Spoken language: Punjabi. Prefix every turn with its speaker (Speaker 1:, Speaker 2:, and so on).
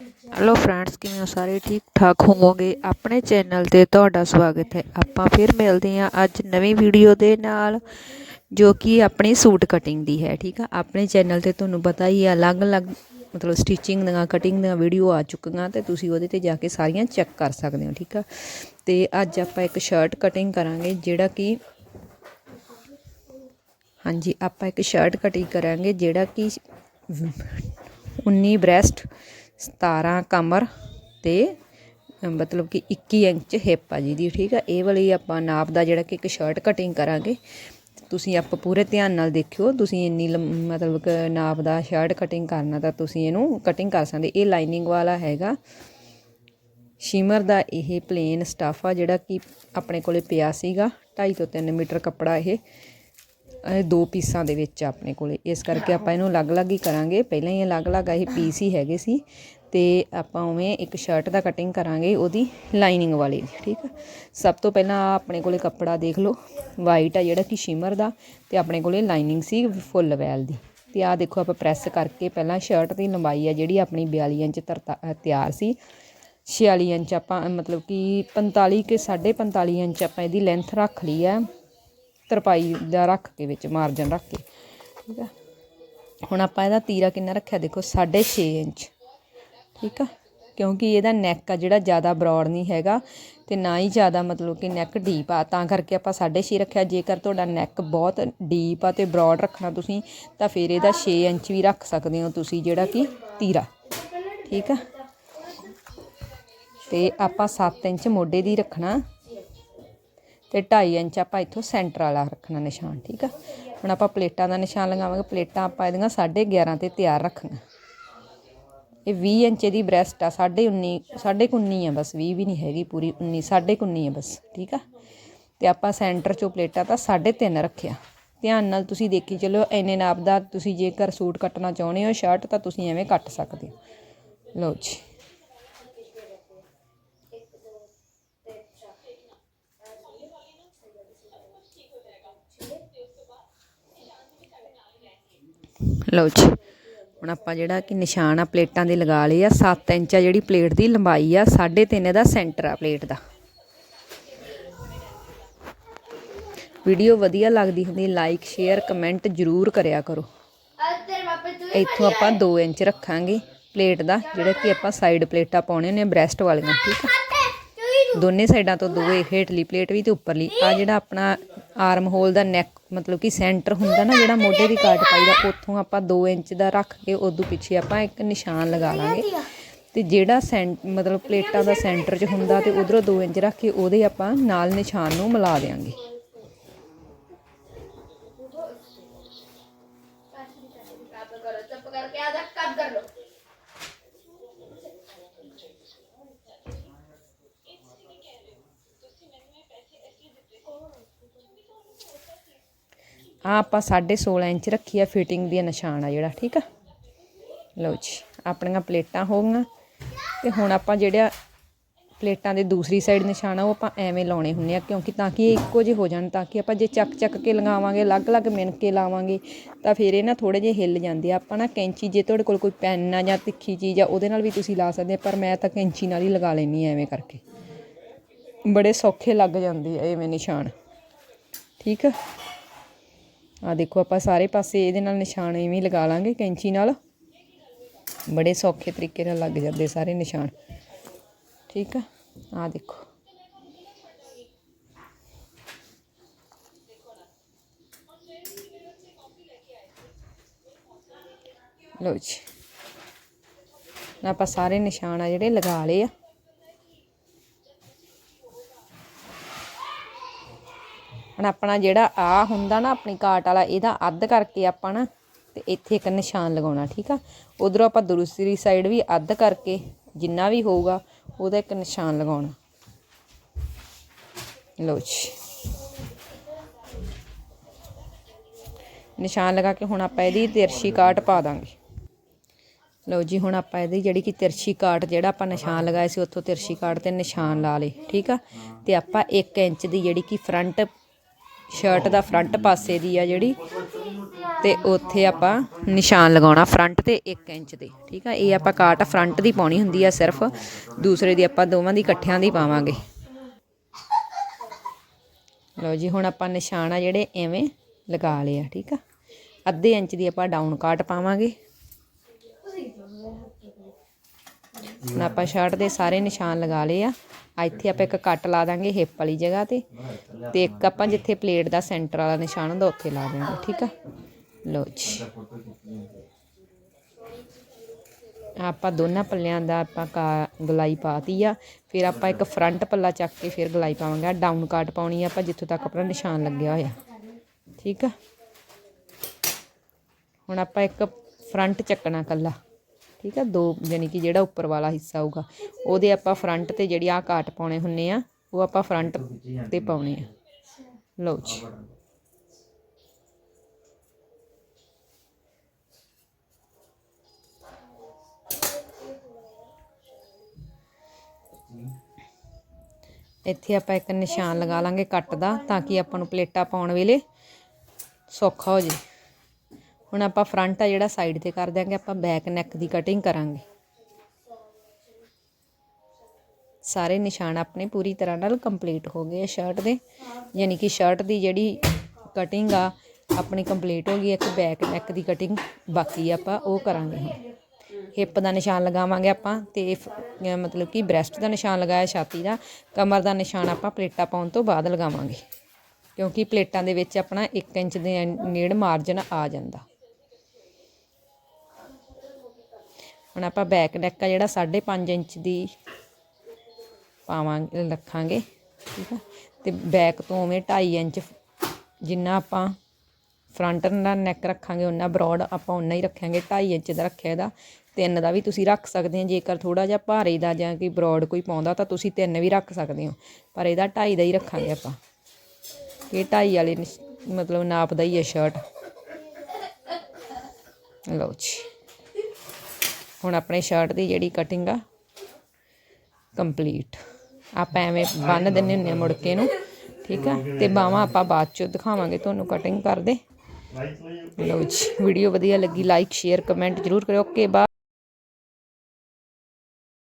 Speaker 1: ਹੈਲੋ ਫਰੈਂਡਸ ਕਿਵੇਂ ਹੋ ਸਾਰੇ? ਠੀਕ ਠਾਕ ਹੋਵੋਗੇ? ਆਪਣੇ ਚੈਨਲ ਤੇ ਤੁਹਾਡਾ ਸਵਾਗਤ ਹੈ। ਆਪਾਂ ਫਿਰ ਮਿਲਦੇ ਹਾਂ ਅੱਜ ਨਵੀਂ ਵੀਡੀਓ ਦੇ ਨਾਲ, ਜੋ ਕਿ ਆਪਣੀ ਸੂਟ ਕਟਿੰਗ ਦੀ ਹੈ, ਠੀਕ ਆ? ਆਪਣੇ ਚੈਨਲ ਤੇ ਤੁਹਾਨੂੰ ਪਤਾ ਹੀ ਹੈ ਅਲੱਗ-ਅਲੱਗ ਮਤਲਬ ਸਟਿਚਿੰਗ ਦੀਆਂ ਕਟਿੰਗ ਦੀਆਂ ਵੀਡੀਓ ਆ ਚੁੱਕੀਆਂ ਤੇ ਤੁਸੀਂ ਉਹਦੇ ਤੇ ਜਾ ਕੇ ਸਾਰੀਆਂ ਚੈੱਕ ਕਰ ਸਕਦੇ ਹੋ, ਠੀਕ ਆ? ਤੇ ਅੱਜ ਆਪਾਂ ਇੱਕ ਸ਼ਰਟ ਕਟਿੰਗ ਕਰਾਂਗੇ, ਜਿਹੜਾ ਕਿ ਹਾਂਜੀ, ਆਪਾਂ ਇੱਕ ਸ਼ਰਟ ਕਟਿੰਗ ਕਰਾਂਗੇ, ਜਿਹੜਾ ਕਿ 19 ਬ੍ਰੈਸਟ 17 ਕਮਰ ਤੇ ਮਤਲਬ ਕਿ 21 ਇੰਚ ਹਿੱਪ ਆ ਜੀ ਦੀ ਠੀਕ ਆ? ਇਹ ਵਾਲੀ ਆਪਾਂ ਨਾਪ ਦਾ ਜਿਹੜਾ ਕਿ ਇੱਕ ਸ਼ਰਟ ਕਟਿੰਗ ਕਰਾਂਗੇ। ਤੁਸੀਂ ਆਪ ਪੂਰੇ ਧਿਆਨ ਨਾਲ ਦੇਖਿਓ, ਤੁਸੀਂ ਇੰਨੀ ਲੰਮ- ਮਤਲਬ ਕਿ ਨਾਪ ਦਾ ਸ਼ਰਟ ਕਟਿੰਗ ਕਰਨਾ ਤਾਂ ਤੁਸੀਂ ਇਹਨੂੰ ਕਟਿੰਗ ਕਰ ਸਕਦੇ। ਇਹ ਲਾਈਨਿੰਗ ਵਾਲਾ ਹੈਗਾ। ਸ਼ਿਮਰ ਦਾ ਇਹ ਪਲੇਨ ਸਟਾਫ ਆ ਜਿਹੜਾ ਕਿ ਆਪਣੇ ਕੋਲੇ ਪਿਆ ਸੀਗਾ 2.5 ਤੋਂ 3 ਮੀਟਰ ਕੱਪੜਾ ਇਹ। ਇਹ ਦੋ ਪੀਸਾਂ ਦੇ ਵਿੱਚ ਆ ਆਪਣੇ ਕੋਲੇ। ਇਸ ਕਰਕੇ ਆਪਾਂ ਇਹਨੂੰ ਅਲੱਗ-ਅਲੱਗ ਹੀ ਕਰਾਂਗੇ। ਪਹਿਲਾਂ ਹੀ ਅਲੱਗ-ਅਲੱਗ ਇਹ ਪੀਸ ਹੀ ਹੈਗੇ ਸੀ ਤੇ ਆਪਾਂ ਉਵੇਂ ਇੱਕ ਸ਼ਰਟ ਦਾ ਕਟਿੰਗ ਕਰਾਂਗੇ ਉਹਦੀ ਲਾਈਨਿੰਗ ਵਾਲੀ, ਠੀਕ ਆ? ਸਭ ਤੋਂ ਪਹਿਲਾਂ ਆਹ ਆਪਣੇ ਕੋਲੇ ਕੱਪੜਾ ਦੇਖ ਲਓ। ਵਾਈਟ ਆ ਜਿਹੜਾ ਕਿ ਸ਼ਿਮਰ ਦਾ ਤੇ ਆਪਣੇ ਕੋਲੇ ਲਾਈਨਿੰਗ ਸੀ ਫੁੱਲ ਵੈਲ ਦੀ। ਤੇ ਆਹ ਦੇਖੋ ਆਪਾਂ ਪ੍ਰੈਸ ਕਰਕੇ ਪਹਿਲਾਂ ਸ਼ਰਟ ਦੀ ਲੰਬਾਈ ਆ ਜਿਹੜੀ ਆਪਣੀ 42 ਇੰਚ ਤਰਤਾ ਤਿਆਰ ਸੀ। 46 ਇੰਚ ਆਪਾਂ ਮਤਲਬ ਕਿ 45 ਕੇ 45 ਇੰਚ ਆਪਾਂ ਇਹਦੀ ਲੈਂਥ ਰੱਖ ਲਈ ਆ। ਤਰਪਾਈ ਦਾ ਰੱਖ ਕੇ ਵਿੱਚ ਮਾਰਜਨ ਰੱਖ ਕੇ, ਠੀਕ ਆ? ਹੁਣ ਆਪਾਂ ਇਹਦਾ ਤੀਰਾ ਕਿੰਨਾ ਰੱਖਿਆ? ਦੇਖੋ 6.5 ਇੰਚ, ਠੀਕ ਆ? ਕਿਉਂਕਿ ਇਹਦਾ ਨੈਕ ਆ ਜਿਹੜਾ ਜ਼ਿਆਦਾ ਬਰੋਡ ਨਹੀਂ ਹੈਗਾ ਤੇ ਨਾ ਹੀ ਜ਼ਿਆਦਾ ਮਤਲਬ ਕਿ ਨੈਕ ਡੀਪ ਆ। ਤਾਂ ਕਰਕੇ ਆਪਾਂ 6.5 ਰੱਖਿਆ। ਜੇਕਰ ਤੁਹਾਡਾ ਨੈਕ ਬਹੁਤ ਡੀਪ ਆ ਤੇ ਬਰੋਡ ਰੱਖਣਾ ਤੁਸੀਂ, ਤਾਂ ਫਿਰ ਇਹਦਾ 6 ਇੰਚ ਵੀ ਰੱਖ ਸਕਦੇ ਹੋ ਤੁਸੀਂ, ਜਿਹੜਾ ਕਿ ਤੀਰਾ, ਠੀਕ ਆ? ਤੇ ਆਪਾਂ 7 ਇੰਚ ਮੋਢੇ ਦੀ ਰੱਖਣਾ। ਤੇ 2.5 ਇੰਚ ਆਪਾਂ ਇੱਥੋਂ ਸੈਂਟਰ ਵਾਲਾ ਰੱਖਣਾ ਨਿਸ਼ਾਨ, ਠੀਕ ਆ? ਹੁਣ ਆਪਾਂ ਪਲੇਟਾਂ ਦਾ ਨਿਸ਼ਾਨ ਲਗਾਵਾਂਗੇ। ਪਲੇਟਾਂ ਆਪਾਂ ਇਹਦੀਆਂ 11.5 ਤੇ ਤਿਆਰ ਰੱਖਣਾ ਇਹ 20 ਇੰਚ ਦੀ ਬ੍ਰੈਸਟ ਆ 19 19 ਆ ਬਸ 20 ਵੀ ਨਹੀਂ ਹੈਗੀ ਪੂਰੀ 19 19 ਆ ਬਸ, ਠੀਕ ਆ? ਤੇ ਆਪਾਂ ਸੈਂਟਰ ਚੋਂ ਪਲੇਟਾਂ ਤਾਂ 3.5 ਰੱਖਿਆ। ਧਿਆਨ ਨਾਲ ਤੁਸੀਂ ਦੇਖੀ ਚਲੋ, ਇੰਨੇ ਨਾਪ ਦਾ ਤੁਸੀਂ ਜੇਕਰ ਸੂਟ ਕੱਟਣਾ ਚਾਹੁੰਦੇ ਹੋ, ਸ਼ਰਟ, ਤਾਂ ਤੁਸੀਂ ਐਵੇਂ ਕੱਟ ਸਕਦੇ ਹੋ। ਲਓ ਜੀ। ਲਓ ਜੀ। ਹੁਣ ਆਪਾਂ ਜਿਹੜਾ ਕਿ ਨਿਸ਼ਾਨ ਆ, ਪਲੇਟਾਂ ਦੇ ਲਗਾ ਲਏ ਆ 7 ਇੰਚ ਆ ਜਿਹੜੀ ਪਲੇਟ ਦੀ ਲੰਬਾਈ ਆ 3.5 ਦਾ ਸੈਂਟਰ ਆ ਪਲੇਟ ਦਾ। ਵੀਡੀਓ ਵਧੀਆ ਲੱਗਦੀ ਹੁੰਦੀ, ਲਾਈਕ, ਸ਼ੇਅਰ, ਕਮੈਂਟ ਜ਼ਰੂਰ ਕਰਿਆ ਕਰੋ। ਇੱਥੋਂ ਆਪਾਂ 2 ਇੰਚ ਰੱਖਾਂਗੇ ਪਲੇਟ ਦਾ, ਜਿਹੜਾ ਕਿ ਆਪਾਂ ਸਾਈਡ ਪਲੇਟਾਂ ਪਾਉਣੇ ਨੇ, ਬ੍ਰੈਸਟ ਵਾਲੀਆਂ, ਠੀਕ ਆ? ਦੋਨੇ ਸਾਈਡਾਂ ਤੋਂ ਦੋਏ ਹੇਠਲੀ ਪਲੇਟ ਵੀ ਤੇ ਉੱਪਰਲੀ। ਆ ਜਿਹੜਾ ਆਪਣਾ ਆਰਮ ਹੋਲ ਦਾ ਨੈਕ ਮਤਲਬ ਕਿ ਸੈਂਟਰ ਹੁੰਦਾ ਨਾ, ਜਿਹੜਾ ਮੋਢੇ ਦੀ ਕਾਟ ਪਾਈਦਾ ਉੱਥੋਂ ਆਪਾਂ 2 ਇੰਚ ਦਾ ਰੱਖ ਕੇ ਉਦੋਂ ਪਿੱਛੇ ਆਪਾਂ ਇੱਕ ਨਿਸ਼ਾਨ ਲਗਾ ਲਾਂਗੇ। ਤੇ ਜਿਹੜਾ ਸੈਂਟ ਮਤਲਬ ਪਲੇਟਾਂ ਦਾ ਸੈਂਟਰ 'ਚ ਹੁੰਦਾ ਤੇ ਉਧਰੋਂ 2 ਇੰਚ ਰੱਖ ਕੇ ਉਹਦੇ ਆਪਾਂ ਨਾਲ ਨਿਸ਼ਾਨ ਨੂੰ ਮਿਲਾ ਦੇਾਂਗੇ ਆ ਆਪਾਂ 16.5 ਇੰਚ ਰੱਖੀ ਆ ਫਿਟਿੰਗ ਦੀ ਨਿਸ਼ਾਨ ਆ ਜਿਹੜਾ, ਠੀਕ ਆ? ਲਓ ਜੀ, ਆਪਣੀਆਂ ਪਲੇਟਾਂ ਹੋ ਗਈਆਂ ਤੇ ਹੁਣ ਆਪਾਂ ਜਿਹੜਾ ਪਲੇਟਾਂ ਦੇ ਦੂਸਰੀ ਸਾਈਡ ਨਿਸ਼ਾਨ ਆ, ਉਹ ਆਪਾਂ ਐਵੇਂ ਲਾਉਣੇ ਹੁੰਦੇ ਆ, ਕਿਉਂਕਿ ਤਾਂ ਕਿ ਇਹ ਇੱਕੋ ਜਿਹੇ ਹੋ ਜਾਣ, ਤਾਂ ਕਿ ਆਪਾਂ ਜੇ ਚੱਕ ਚੱਕ ਕੇ ਲਗਾਵਾਂਗੇ, ਅਲੱਗ-ਅਲੱਗ ਮਿਣ ਕੇ ਲਾਵਾਂਗੇ, ਤਾਂ ਫਿਰ ਇਹ ਨਾ ਥੋੜੇ ਜਿਹੇ ਹਿੱਲ ਜਾਂਦੇ ਆ। ਆਪਾਂ ਨਾ ਕੈਂਚੀ, ਜੇ ਤੁਹਾਡੇ ਕੋਲ ਕੋਈ ਪੈਨ ਆ ਜਾਂ ਤਿੱਖੀ ਚੀਜ਼ ਆ, ਉਹਦੇ ਨਾਲ ਵੀ ਤੁਸੀਂ ਲਾ ਸਕਦੇ ਆ, ਪਰ ਮੈਂ ਤਾਂ ਕੈਂਚੀ ਨਾਲ ਹੀ ਲਗਾ ਲੈਣੀ ਆ ਐਵੇਂ ਕਰਕੇ। ਬੜੇ ਸੌਖੇ ਲੱਗ ਜਾਂਦੇ ਆ ਐਵੇਂ ਨਿਸ਼ਾਨ, ਠੀਕ ਆ? ਆ ਦੇਖੋ ਆਪਾਂ ਸਾਰੇ ਪਾਸੇ ਇਹਦੇ ਨਾਲ ਨਿਸ਼ਾਨ ਇਵੇਂ ਲਗਾ ਲਾਂਗੇ, ਕੈਂਚੀ ਨਾਲ। ਬੜੇ ਸੌਖੇ ਤਰੀਕੇ ਨਾਲ ਲੱਗ ਜਾਂਦੇ ਸਾਰੇ ਨਿਸ਼ਾਨ। ਠੀਕ ਆ? ਆ ਦੇਖੋ। ਲਓ ਜੀ। ਆਪਾਂ ਸਾਰੇ ਨਿਸ਼ਾਨ ਆ ਜਿਹੜੇ ਲਗਾ ਲਏ ਆ। ਹੁਣ ਆਪਣਾ ਜਿਹੜਾ ਆ ਹੁੰਦਾ ਨਾ ਆਪਣੀ ਕਾਟ ਵਾਲਾ, ਇਹਦਾ ਅੱਧ ਕਰਕੇ ਆਪਾਂ ਨਾ ਤੇ ਇੱਥੇ ਇੱਕ ਨਿਸ਼ਾਨ ਲਗਾਉਣਾ, ਠੀਕ ਆ? ਉਧਰੋਂ ਆਪਾਂ ਦੂਸਰੀ ਸਾਈਡ ਵੀ ਅੱਧ ਕਰਕੇ ਜਿੰਨਾ ਵੀ ਹੋਊਗਾ, ਉਹਦਾ ਇੱਕ ਨਿਸ਼ਾਨ ਲਗਾਉਣਾ। ਲਓ ਜੀ। ਨਿਸ਼ਾਨ ਲਗਾ ਕੇ ਹੁਣ ਆਪਾਂ ਇਹਦੀ ਤਿਰਛੀ ਕਾਟ ਪਾ ਦਾਂਗੇ। ਲਓ ਜੀ, ਹੁਣ ਆਪਾਂ ਇਹਦੀ ਜਿਹੜੀ ਕਿ ਤਿਰਛੀ ਕਾਟ, ਜਿਹੜਾ ਆਪਾਂ ਨਿਸ਼ਾਨ ਲਗਾਏ ਸੀ, ਉੱਥੋਂ ਤਿਰਛੀ ਕਾਟ ਤੇ ਨਿਸ਼ਾਨ ਲਾ ਲਏ, ਠੀਕ ਆ? ਤੇ ਆਪਾਂ 1 ਇੰਚ ਦੀ ਜਿਹੜੀ ਕਿ ਫਰੰਟ ਸ਼ਰਟ ਦਾ ਫਰੰਟ ਪਾਸੇ ਦੀ ਆ ਜਿਹੜੀ, ਤੇ ਉੱਥੇ ਆਪਾਂ ਨਿਸ਼ਾਨ ਲਗਾਉਣਾ ਫਰੰਟ ਤੇ 1 ਇੰਚ ਦੇ, ਠੀਕ ਆ? ਇਹ ਆਪਾਂ ਕਾਟ ਫਰੰਟ ਦੀ ਪਾਉਣੀ ਹੁੰਦੀ ਆ ਸਿਰਫ, ਦੂਸਰੇ ਦੀ ਆਪਾਂ ਦੋਵਾਂ ਦੀ ਇਕੱਠਿਆਂ ਦੀ ਪਾਵਾਂਗੇ। ਲਓ ਜੀ, ਹੁਣ ਆਪਾਂ ਨਿਸ਼ਾਨ ਆ ਜਿਹੜੇ ਐਵੇਂ ਲਗਾ ਲਏ ਆ, ਠੀਕ ਆ? ਅੱਧੇ ਇੰਚ ਦੀ ਆਪਾਂ ਡਾਊਨ ਕਾਟ ਪਾਵਾਂਗੇ। ਹੁਣ ਆਪਾਂ ਸ਼ਰਟ ਦੇ ਸਾਰੇ ਨਿਸ਼ਾਨ ਲਗਾ ਲਏ ਆ। ਇੱਥੇ ਆਪਾਂ ਇੱਕ ਕੱਟ ਲਾ ਦਾਂਗੇ ਹਿੱਪ ਵਾਲੀ ਜਗ੍ਹਾ ਤੇ। ਤੇ ਇੱਕ ਆਪਾਂ ਜਿੱਥੇ ਪਲੇਟ ਦਾ ਸੈਂਟਰ ਵਾਲਾ ਨਿਸ਼ਾਨ ਹੁੰਦਾ, ਉੱਥੇ ਲਾ ਦਾਂਗੇ ਠੀਕ ਆ? ਲੋ ਜੀ। ਆਪਾਂ ਦੋਨਾਂ ਪੱਲਿਆਂ ਦਾ ਆਪਾਂ ਕਾ ਗਲਾਈ ਪਾਤੀ ਆ। ਫਿਰ ਆਪਾਂ ਇੱਕ ਫਰੰਟ ਪੱਲਾ ਚੱਕ ਕੇ ਫਿਰ ਗਲਾਈ ਪਾਵਾਂਗੇ। ਡਾਊਨ ਕਾਟ ਪਾਉਣੀ ਆ ਆਪਾਂ, ਜਿੱਥੋਂ ਤੱਕ ਆਪਣਾ ਨਿਸ਼ਾਨ ਲੱਗਿਆ ਹੋਇਆ। ਠੀਕ ਆ? ਹੁਣ ਆਪਾਂ ਇੱਕ ਫਰੰਟ ਚੱਕਣਾ ਕੱਲਾ। ਠੀਕ ਆ? ਦੋ ਯਾਨੀ ਕਿ ਜਿਹੜਾ ਉੱਪਰ ਵਾਲਾ ਹਿੱਸਾ ਹੋਊਗਾ, ਉਹਦੇ ਆਪਾਂ ਫਰੰਟ ਤੇ ਜਿਹੜੀ ਆ ਕਾਟ ਪਾਉਣੇ ਹੁੰਨੇ ਆ, ਉਹ ਆਪਾਂ ਫਰੰਟ ਤੇ ਪਾਉਣੇ ਆ। ਲਓ ਜੀ। ਇੱਥੇ ਆਪਾਂ ਇੱਕ ਨਿਸ਼ਾਨ ਲਗਾ ਲਾਂਗੇ ਕੱਟ ਦਾ, ਤਾਂ ਕਿ ਆਪਾਂ ਨੂੰ ਪਲੇਟਾਂ ਪਾਉਣ ਵੇਲੇ ਸੌਖਾ ਹੋ ਜੇ ਹੁਣ ਆਪਾਂ ਫਰੰਟ ਆ ਜਿਹੜਾ ਸਾਈਡ ਤੇ ਕਰ ਦਿਆਂਗੇ, ਆਪਾਂ ਬੈਕ ਨੈਕ ਦੀ ਕਟਿੰਗ ਕਰਾਂਗੇ। ਸਾਰੇ ਨਿਸ਼ਾਨ ਆਪਣੇ ਪੂਰੀ ਤਰ੍ਹਾਂ ਨਾਲ ਕੰਪਲੀਟ ਹੋ ਗਏ ਆ ਸ਼ਰਟ ਦੇ। ਯਾਨੀ ਕਿ ਸ਼ਰਟ ਦੀ ਜਿਹੜੀ ਕਟਿੰਗ ਆ, ਆਪਣੀ ਕੰਪਲੀਟ ਹੋ ਗਈ, ਇੱਕ ਬੈਕ ਨੈਕ ਦੀ ਕਟਿੰਗ ਬਾਕੀ ਆਪਾਂ ਉਹ ਕਰਾਂਗੇ ਹੁਣ। ਹਿੱਪ ਦਾ ਨਿਸ਼ਾਨ ਲਗਾਵਾਂਗੇ ਆਪਾਂ ਤੇ ਮਤਲਬ ਕਿ ਬ੍ਰੈਸਟ ਦਾ ਨਿਸ਼ਾਨ ਲਗਾਇਆ, ਛਾਤੀ ਦਾ। ਕਮਰ ਦਾ ਨਿਸ਼ਾਨ ਆਪਾਂ ਪਲੇਟਾਂ ਪਾਉਣ ਤੋਂ ਬਾਅਦ ਲਗਾਵਾਂਗੇ। ਕਿਉਂਕਿ ਪਲੇਟਾਂ ਦੇ ਵਿੱਚ ਆਪਣਾ 1 ਇੰਚ ਦੇ ਨੇੜ ਮਾਰਜਨ ਆ ਜਾਂਦਾ। ਹੁਣ ਆਪਾਂ ਬੈਕ ਨੈਕ ਆ ਜਿਹੜਾ 5.5 ਇੰਚ ਦੀ ਪਾਵਾਂਗੇ, ਰੱਖਾਂਗੇ, ਠੀਕ ਆ? ਤੇ ਬੈਕ ਤੋਂ ਉਵੇਂ 2.5 ਇੰਚ ਜਿੰਨਾ ਆਪਾਂ ਫਰੰਟ ਦਾ ਨੈਕ ਰੱਖਾਂਗੇ ਉਹਨਾਂ ਬਰੋਡ ਆਪਾਂ ਉਨਾ ਹੀ ਰੱਖਾਂਗੇ 2.5 ਇੰਚ ਦਾ ਰੱਖਿਆ ਇਹਦਾ। ਤਿੰਨ ਦਾ ਵੀ ਤੁਸੀਂ ਰੱਖ ਸਕਦੇ ਹੋ ਜੇਕਰ ਥੋੜਾ ਜਿਹਾ ਭਾਰੇ ਦਾ ਜਾਂ ਕਿ ਬਰੋਡ ਕੋਈ ਪਾਉਂਦਾ ਤਾਂ ਤੁਸੀਂ ਤਿੰਨ ਵੀ ਰੱਖ ਸਕਦੇ ਹੋ। ਪਰ ਇਹਦਾ 2.5 ਦਾ ਹੀ ਰੱਖਾਂਗੇ ਆਪਾਂ। ਇਹ 2.5 ਵਾਲੇ ਮਤਲਬ ਨਾਪ ਦਾ ਹੀ ਹੈ ਸ਼ਰਟ ਲਓ ਜੀ। ਹੁਣ ਆਪਣੇ ਸ਼ਰਟ ਦੀ ਜਿਹੜੀ ਕਟਿੰਗ ਆ ਕੰਪਲੀਟ ਆਪਾਂ ਐਵੇਂ ਬੰਨ ਦਿੰਨੇ ਹੁੰਨੇ ਆ ਮੁੜ ਕੇ ਨੂੰ, ਠੀਕ ਆ? ਤੇ ਬਾਹਾਂ ਆਪਾਂ ਬਾਅਦ ਚ ਦਿਖਾਵਾਂਗੇ ਤੁਹਾਨੂੰ ਕਟਿੰਗ ਕਰਦੇ। ਲਓ ਜੀ ਵੀਡੀਓ ਵਧੀਆ ਲੱਗੀ ਲਾਈਕ ਸ਼ੇਅਰ ਕਮੈਂਟ ਜ਼ਰੂਰ ਕਰਿਓ। ਓਕੇ ਬਾ